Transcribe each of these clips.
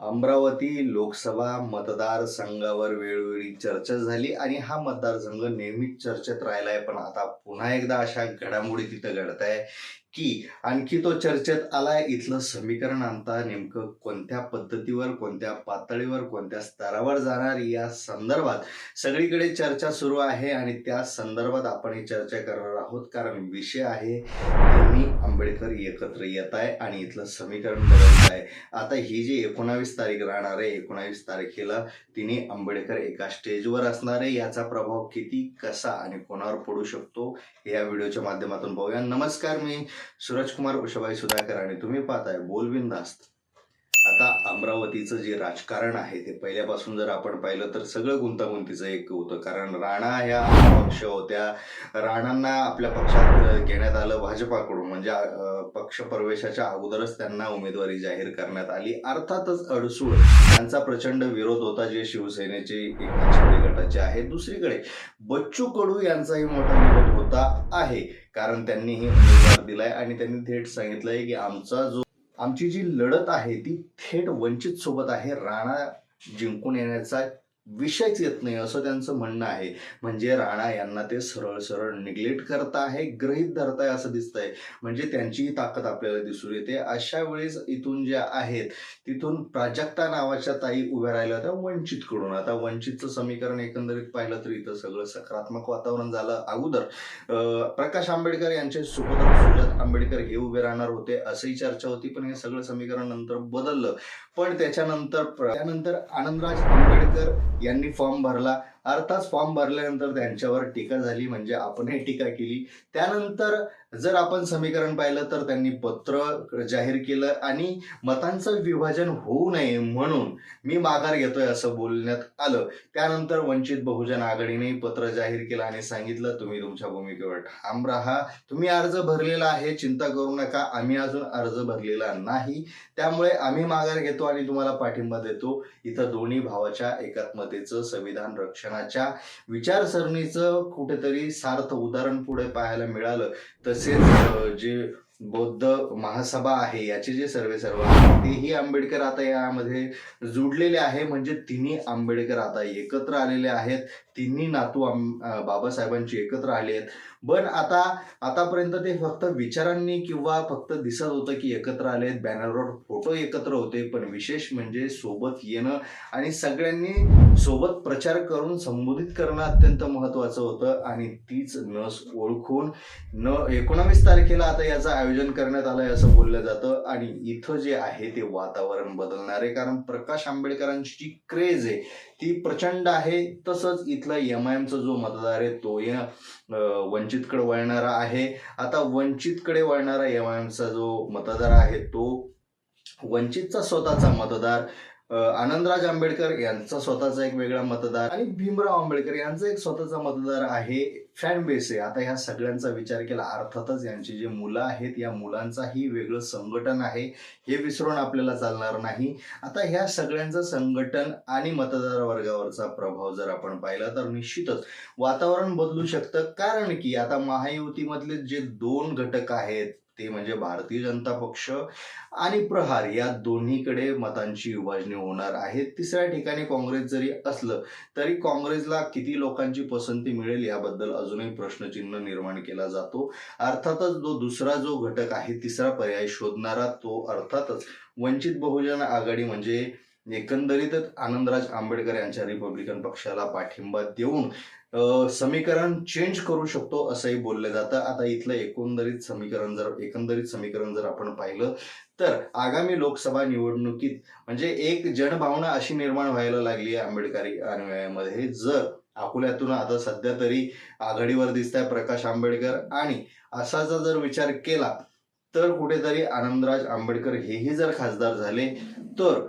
अमरावती लोकसभा मतदारसंघावर वेळोवेळी चर्चा झाली आणि हा मतदारसंघ नेहमीच चर्चेत राहिलाय. पण आता पुन्हा एकदा अशा घडामोडी तिथं घडत आहे की आणखी तो चर्चेत आलाय. इथलं समीकरण आणता नेमकं कोणत्या पद्धतीवर कोणत्या पातळीवर कोणत्या स्तरावर जाणार या संदर्भात सगळीकडे चर्चा सुरू आहे आणि त्या संदर्भात आपण ही चर्चा करणार आहोत. कारण विषय आहे मी आंबेडकर एकत्र येत आहे आणि इथलं समीकरण बदलत आहे. आता ही जी एकोणावीस तारीख राहणार आहे एकोणावीस तारखेला तिने आंबेडकर एका स्टेजवर असणार आहे. याचा प्रभाव किती कसा आणि कोणावर पडू शकतो हे या व्हिडिओच्या माध्यमातून पाहूया. नमस्कार मी सूरजकुमार उषाबाई सुधाकर आणि तुम्ही पाहताय बोलबिंदास्त. आता अमरावतीचं जे राजकारण आहे ते पहिल्यापासून जर आपण पाहिलं तर सगळं गुंतागुंतीचं एक होतं. कारण राणा ह्या पक्ष होत्या. राणांना आपल्या पक्षात घेण्यात आलं भाजपाकडून. म्हणजे पक्ष प्रवेशाच्या अगोदरच त्यांना उमेदवारी जाहीर करण्यात आली. अर्थातच अडसूळ. त्यांचा प्रचंड विरोध होता जे शिवसेनेचे एकनाथ शिंदे गटाचे आहेत. दुसरीकडे बच्चू कडू यांचाही मोठा विरोध होता आहे. कारण त्यांनीही उमेदवार दिलाय आणि त्यांनी थेट सांगितलंय की आमचा जो आमची जी लढत आहे ती थेट वंचित सोबत आहे. राणा जिंकून येण्याचा विषयच येत नाही असं त्यांचं म्हणणं आहे. म्हणजे राणा यांना ते सरळ सरळ निग्लेक्ट करता आहे ग्रहित धरताय असं दिसतंय. म्हणजे त्यांचीही ताकद आपल्याला दिसून येते. अशा वेळेस इथून ज्या आहेत तिथून प्राजक्ता नावाच्या ताई उभ्या राहिल्या होत्या वंचितकडून. आता वंचितचं समीकरण एकंदरीत पाहिलं तर इथं सगळं सकारात्मक वातावरण झालं. अगोदर प्रकाश आंबेडकर यांचे सुपुत्र सुजात आंबेडकर हे उभे राहणार होते असंही चर्चा होती पण हे सगळं समीकरण नंतर बदललं. पण त्याच्यानंतर प्र- त्यानंतर आनंदराज आंबेडकर यांनी फॉर्म भरला. अर्थात फॉर्म भरल्यानंतर त्यांच्यावर टीका झाली म्हणजे आपणही टीका केली. त्यानंतर जर आपण समीकरण पाहिलं तर त्यांनी पत्र जाहीर केलं आणि मतांचं विभाजन होऊ नये म्हणून मी माघार घेतोय असं बोलण्यात आलं. त्यानंतर वंचित बहुजन आघाडीने पत्र जाहीर केलं आणि सांगितलं तुम्ही तुमच्या भूमिकेवर ठाम राहा. तुम्ही अर्ज भरलेला आहे चिंता करू नका. आम्ही अजून अर्ज भरलेला नाही. त्यामुळे आम्ही माघार घेतो आणि तुम्हाला पाठिंबा देतो. इथं दोन्ही भावाच्या एकात्मतेचं संविधान रक्षण स्वतःच्या विचारसरणीचं कुठेतरी सार्थ उदाहरण पुढे पाहायला मिळालं. तसेच जे बौद्ध महासभा आहे याचे जे सर्वे सर्व तेही आंबेडकर आता यामध्ये जुडलेले आहे. म्हणजे तिन्ही आंबेडकर आता एकत्र आलेले आहेत. तिन्ही नातू आम- बाबासाहेबांची एकत्र आले आहेत. पण आता आतापर्यंत ते फक्त विचारांनी किंवा फक्त दिसत होतं की एकत्र आले बॅनरवर फोटो एकत्र होते पण विशेष म्हणजे सोबत येणं आणि सगळ्यांनी सोबत प्रचार करून संबोधित करणं अत्यंत महत्वाचं होतं आणि तीच नस ओळखून न एकोणावीस तारखेला आता याचं आयोजन करण्यात आलंय असं बोललं जातं आणि इथं जे आहे ते वातावरण बदलणार आहे. कारण प्रकाश आंबेडकरांची जी क्रेज आहे. ती प्रचंड आहे. तसंच इथला एम आय एमचा जो मतदार आहे तो या वंच वंचितकडे वळणारा आहे. आता वंचितकडे वळणारा एम आय एमचा जो मतदार आहे तो वंचितचा स्वतःचा मतदार आनंदराज आंबेडकर यांचा स्वतःचा एक वेगळा मतदार आणि भीमराव आंबेडकर यांचा एक स्वतःचा मतदार आहे फॅन बेस आहे. आता ह्या सगळ्यांचा विचार केला अर्थातच यांची जे मुलं आहेत या मुलांचाही वेगळं संघटन आहे हे विसरून आपल्याला चालणार नाही. आता ह्या सगळ्यांचं संघटन आणि मतदार वर्गावरचा प्रभाव जर आपण पाहिला तर निश्चितच वातावरण बदलू शकतं. कारण की आता महायुतीमधले जे दोन घटक आहेत ते म्हणजे भारतीय जनता पक्ष आणि प्रहार या दोन्हीकडे मतांची विभाजणी होणार आहे. तिसऱ्या ठिकाणी काँग्रेस जरी असलं तरी काँग्रेसला किती लोकांची पसंती मिळेल याबद्दल अजूनही प्रश्नचिन्ह निर्माण केला जातो. अर्थातच जो दुसरा जो घटक आहे तिसरा पर्याय शोधणारा तो अर्थातच वंचित बहुजन आघाडी म्हणजे एकंदरीतच आनंदराज आंबेडकर यांच्या रिपब्लिकन पक्षाला पाठिंबा देऊन समीकरण चेंज करू शकतो असंही बोललं जातं. आता इथलं एकंदरीत समीकरण जर एकंदरीत समीकरण जर आपण पाहिलं तर आगामी लोकसभा निवडणुकीत म्हणजे एक जनभावना अशी निर्माण व्हायला लागली आहे आंबेडकरी अनुयायामध्ये. जर अकोल्यातून आता सध्या तरी आघाडीवर दिसत आहे प्रकाश आंबेडकर आणि असाचा जर विचार केला तर कुठेतरी आनंदराज आंबेडकर हेही जर खासदार झाले तर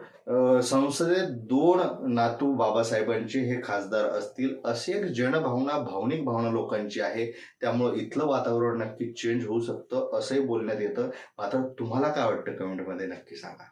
संसदेत दोन नातू बाबासाहेबांचे हे खासदार असतील अशी एक जनभावना भावनिक भावना लोकांची आहे. त्यामुळं इथलं वातावरण नक्की चेंज होऊ शकतं असंही बोलण्यात येतं. मात्र तुम्हाला काय वाटतं कमेंटमध्ये नक्की सांगा.